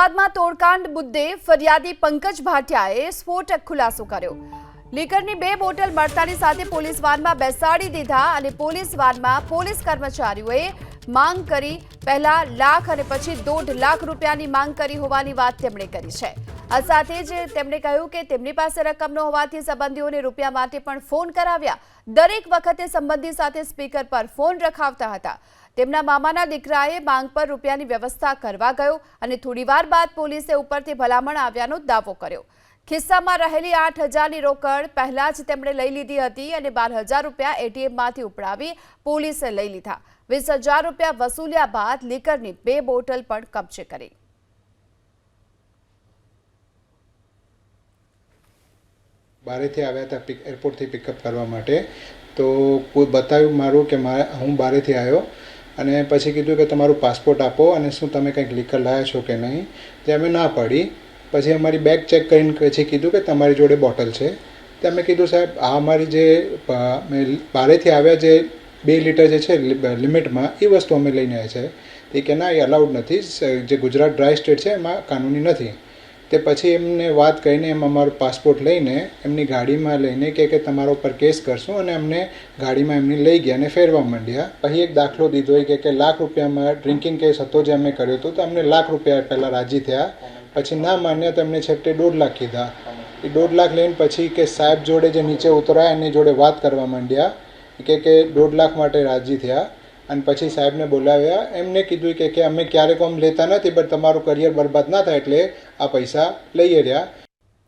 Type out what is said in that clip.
અમદાવાદમાં તોડકાંડ મુદ્દે ફરિયાદી પંકજ ભાટિયાએ સ્ફોટક ખુલાસો કર્યો. લીકરની બે બોટલ મળતાની સાથે પોલીસ વાનમાં બેસાડી દીધા અને પોલીસ વાનમાં પોલીસ કર્મચારીઓએ માંગ કરી પહેલા લાખ અને પછી દોઢ લાખ રૂપિયાની માંગ કરી હોવાની વાત તેમણે કરી છે. આ સાથે જ તેમણે કહ્યું કે તેમની પાસે રકમ ન હોવાથી સંબંધીઓને રૂપિયા માટે પણ ફોન કરાવ્યા. દરેક વખતે સંબંધી સાથે સ્પીકર પર ફોન રખાવતા હતા. તેમના મામાના દીકરાએ માંગ પર રૂપિયાની વ્યવસ્થા કરવા ગયો અને થોડીવાર બાદ પોલીસે ઉપરથી ભલામણ આવ્યાનો દાવો કર્યો. ખિસ્સામાં રહેલી આઠ હજારની રોકડ પહેલા જ તેમણે લઈ લીધી હતી અને બાર હજાર રૂપિયા એટીએમમાંથી ઉપડાવી પોલીસે લઈ લીધા. વીસ હજાર રૂપિયા વસૂલ્યા બાદ લીકરની બે બોટલ પણ કબજે કરી. બારેથી આવ્યા હતા પિક, એરપોર્ટથી પિકઅપ કરવા માટે. તો કોઈ બતાવ્યું મારું કે મારે, હું બારેથી આવ્યો અને પછી કીધું કે તમારું પાસપોર્ટ આપો અને શું તમે કંઈક લીકર લાવ્યા છો કે નહીં. તે અમે ના પડી. પછી અમારી બેગ ચેક કરીને પછી કીધું કે તમારી જોડે બોટલ છે. તે અમે કીધું, સાહેબ, આ અમારી જે બારેથી આવ્યા જે બે લીટર જે છે લિમિટમાં, એ વસ્તુ અમે લઈને આવ્યા છે. તે કે, ના, એ અલાઉડ નથી. જે ગુજરાત ડ્રાય સ્ટેટ છે, એમાં કાનૂની નથી. તે પછી એમને વાત કહીને એમ અમારો પાસપોર્ટ લઈને એમની ગાડીમાં લઈને કે કે તમારા ઉપર કેસ કરશું અને અમને ગાડીમાં એમને લઈ ગયા અને ફેરવા માંડ્યા. પછી એક દાખલો દીધો એ કે કે લાખ રૂપિયામાં ડ્રિંકિંગ કેસ હતો જે અમે કર્યો હતો, તો અમને લાખ રૂપિયા પહેલાં રાજી થયા. પછી ના માન્યા તો એમને છેવટે દોઢ લાખ કીધા. એ દોઢ લાખ લઈને પછી કે સાહેબ જોડે જે નીચે ઉતરાયા એની જોડે વાત કરવા માંડ્યા. કે કે દોઢ લાખ માટે રાજી થયા. અને પછી સાહેબને બોલાવ્યા. એમને કીધું કે કે અમે ક્યારેક આમ લેતા નથી બટ તમારું કરિયર બરબાદ ના થાય એટલે આ પૈસા લઈએ રહ્યા